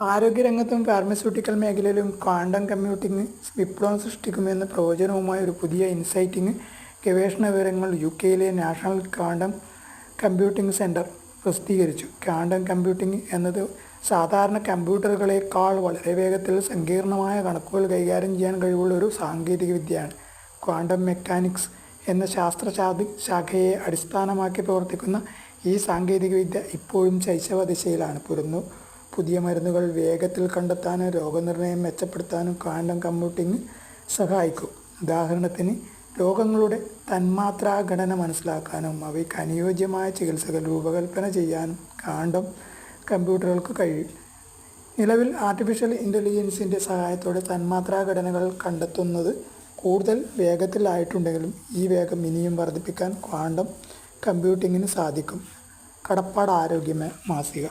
ആരോഗ്യരംഗത്തും pharmaceutical മേഖലയിലും quantum computing വിപ്ലവം സൃഷ്ടിക്കുമെന്ന പ്രവചനവുമായ ഒരു പുതിയ ഇൻസൈറ്റിംഗ് ഗവേഷണ വിവരങ്ങൾ യു കെയിലെ നാഷണൽ ക്വാണ്ടം കമ്പ്യൂട്ടിംഗ് സെന്റർ പ്രസിദ്ധീകരിച്ചു. ക്വാണ്ടം കമ്പ്യൂട്ടിംഗ് എന്നത് സാധാരണ കമ്പ്യൂട്ടറുകളേക്കാൾ വളരെ വേഗത്തിൽ സങ്കീർണമായ കണക്കുകൾ കൈകാര്യം ചെയ്യാൻ കഴിവുള്ള ഒരു സാങ്കേതിക വിദ്യയാണ്. ക്വാണ്ടം മെക്കാനിക്സ് എന്ന ശാസ്ത്രശാഖയെ ശാഖയെ അടിസ്ഥാനമാക്കി പ്രവർത്തിക്കുന്ന ഈ സാങ്കേതികവിദ്യ ഇപ്പോഴും ശൈശവ ദിശയിലാണ്. പുരുന്നു പുതിയ മരുന്നുകൾ വേഗത്തിൽ കണ്ടെത്താനും രോഗനിർണയം മെച്ചപ്പെടുത്താനും ക്വാണ്ടം കമ്പ്യൂട്ടിംഗ് സഹായിക്കും. ഉദാഹരണത്തിന് രോഗങ്ങളുടെ തന്മാത്രാ ഘടന മനസ്സിലാക്കാനും അവയ്ക്ക് അനുയോജ്യമായ ചികിത്സകൾ രൂപകൽപ്പന ചെയ്യാനും കാണ്ടം കമ്പ്യൂട്ടറുകൾക്ക് കഴിയും. നിലവിൽ ആർട്ടിഫിഷ്യൽ ഇന്റലിജൻസിന്റെ സഹായത്തോടെ തന്മാത്രാ ഘടനകൾ കണ്ടെത്തുന്നത് കൂടുതൽ വേഗത്തിലായിട്ടുണ്ടെങ്കിലും ഈ വേഗം ഇനിയും വർദ്ധിപ്പിക്കാൻ ക്വാണ്ടം കമ്പ്യൂട്ടിങ്ങിന് സാധിക്കും. കടപ്പാട് ആരോഗ്യമേ മാസിക.